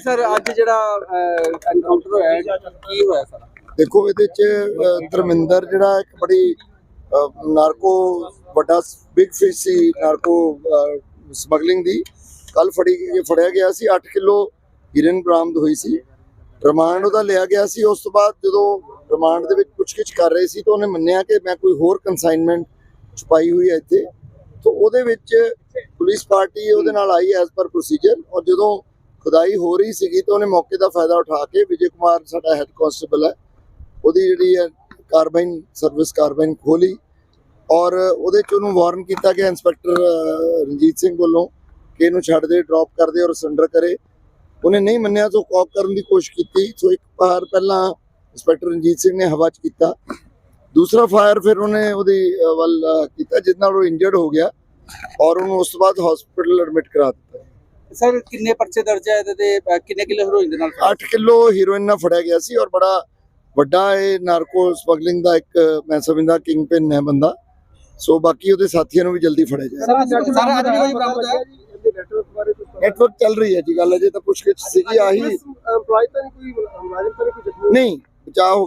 ਕਿ ਸਰ ਅੱਜ ਜਿਹੜਾ ਐਨਕਾਊਂਟਰ ਹੋਇਆ ਕੀ ਹੋਇਆ ਸਰ? ਦੇਖੋ, ਇਹਦੇ ਚ ਧਰਮਿੰਦਰ ਜਿਹੜਾ ਇੱਕ ਬੜੀ ਨਾਰਕੋ ਵੱਡਾ ਬਿਗ ਫਿਸ਼ ਸੀ, ਨਾਰਕੋ ਸਮਗਲਿੰਗ ਦੀ। ਕੱਲ ਫੜੀ ਫੜਿਆ ਗਿਆ ਸੀ 8 ਕਿਲੋ ਹੀਰਨ ਬਰਾਮਦ ਹੋਈ ਸੀ। ਰਿਮਾਂਡ ਉਹਦਾ ਲਿਆ ਗਿਆ ਸੀ, ਉਸ ਤੋਂ ਬਾਅਦ ਜਦੋਂ ਰਿਮਾਂਡ ਦੇ ਵਿੱਚ ਪੁੱਛਗਿੱਛ ਕਰ ਰਹੇ ਸੀ ਤਾਂ ਉਹਨੇ ਮੰਨਿਆ ਕਿ ਮੈਂ ਕੋਈ ਹੋਰ ਕਨਸਾਈਨਮੈਂਟ ਛੁਪਾਈ ਹੋਈ ਹੈ ਇੱਥੇ। ਤਾਂ ਉਹਦੇ ਵਿੱਚ ਪੁਲਿਸ ਪਾਰਟੀ ਉਹਦੇ ਨਾਲ ਆਈ ਐਜ਼ ਪਰ ਪ੍ਰੋਸੀਜਰ ਔਰ ਜਦੋਂ ਖੁਦਾਈ ਹੋ ਰਹੀ ਸੀਗੀ ਤਾਂ ਉਹਨੇ ਮੌਕੇ ਦਾ ਫਾਇਦਾ ਉਠਾ ਕੇ ਵਿਜੇ ਕੁਮਾਰ ਸਾਡਾ ਹੈੱਡ ਕਾਂਸਟੇਬਲ ਹੈ। ਉਹਦੀ ਜਿਹੜੀ ਹੈ ਕਾਰਬਾਈਨ ਸਰਵਿਸ ਕਾਰਬਾਈਨ ਖੋਲੀ ਔਰ ਉਹਦੇ ਚ ਉਹਨੂੰ ਵਾਰਨ ਕੀਤਾ ਕਿ ਇੰਸਪੈਕਟਰ ਰਣਜੀਤ ਸਿੰਘ ਵੱਲੋਂ ਕਿ ਇਹਨੂੰ ਛੱਡ ਦੇ ਡ੍ਰੌਪ ਕਰ ਦੇ ਔਰ ਸਰੈਂਡਰ ਕਰੇ। ਉਹਨੇ ਨਹੀਂ ਮੰਨਿਆ ਤਾਂ ਕੌਪ ਕਰਨ ਦੀ ਕੋਸ਼ਿਸ਼ ਕੀਤੀ। ਸੋ ਇੱਕ ਵਾਰ ਪਹਿਲਾਂ ਇੰਸਪੈਕਟਰ ਰਣਜੀਤ ਸਿੰਘ ਨੇ ਹਵਾ 'ਚ ਕੀਤਾ। ਦੂਸਰਾ ਫਾਇਰ ਫਿਰ ਉਹਨੇ ਉਹਦੀ ਵੱਲ ਕੀਤਾ ਜਿਸ ਨਾਲ ਉਹ ਇੰਜਰਡ ਹੋ ਗਿਆ ਔਰ ਉਹਨੂੰ ਉਸ ਤੋਂ ਬਾਅਦ ਹਸਪੀਟਲ ਐਡਮਿਟ ਕਰਾ ਦਿੱਤਾ। ਸਰ ਕਿੰਨੇ ਪਰਚੇ ਦਰਜ ਹੈ ਇਹਦੇ ਤੇ? ਅਹ, ਕਿੰਨੇ ਕਿਲੋ ਹੈਰੋਇਨ ਦੇ ਨਾਲ 8 ਕਿਲੋ ਹੀਰੋਇਨ ਨਾਲ ਫੜਿਆ ਗਿਆ ਸੀ ਔਰ ਬੜਾ ਵੱਡਾ ਇਹ ਨਾਰਕੋ ਸਮਗਲਿੰਗ ਦਾ ਇੱਕ ਮੈਂ ਸਮਝਦਾ ਕਿੰਗ ਪਿਨ ਹੈ ਬੰਦਾ। ਸੋ ਬਾਕੀ ਉਹਦੇ ਸਾਥੀਆਂ ਨੂੰ ਵੀ ਜਲਦੀ ਫੜਿਆ ਜਾਏ। ਸਰ ਅੱਜ ਅੱਜ ਵੀ ਕੋਈ ਬਰਾਮਦ ਹੈ ਨੈਟਵਰਕ ਚੱਲ ਰਹੀ ਹੈ ਜੀ ਗੱਲ ਅਜੇ ਤਾਂ ਪੁੱਛਗਿੱਛ ਸੀਗੀ ਆਹੀ। ਤਾਂ ਨਹੀਂ ਕੋਈ ਮੁਲਾਜ਼ਮ ਤਾਂ ਨਹੀਂ ਕੋਈ ਜ਼ਖਮੀ ਨਹੀਂ ਬਚਾਅ ਹੋ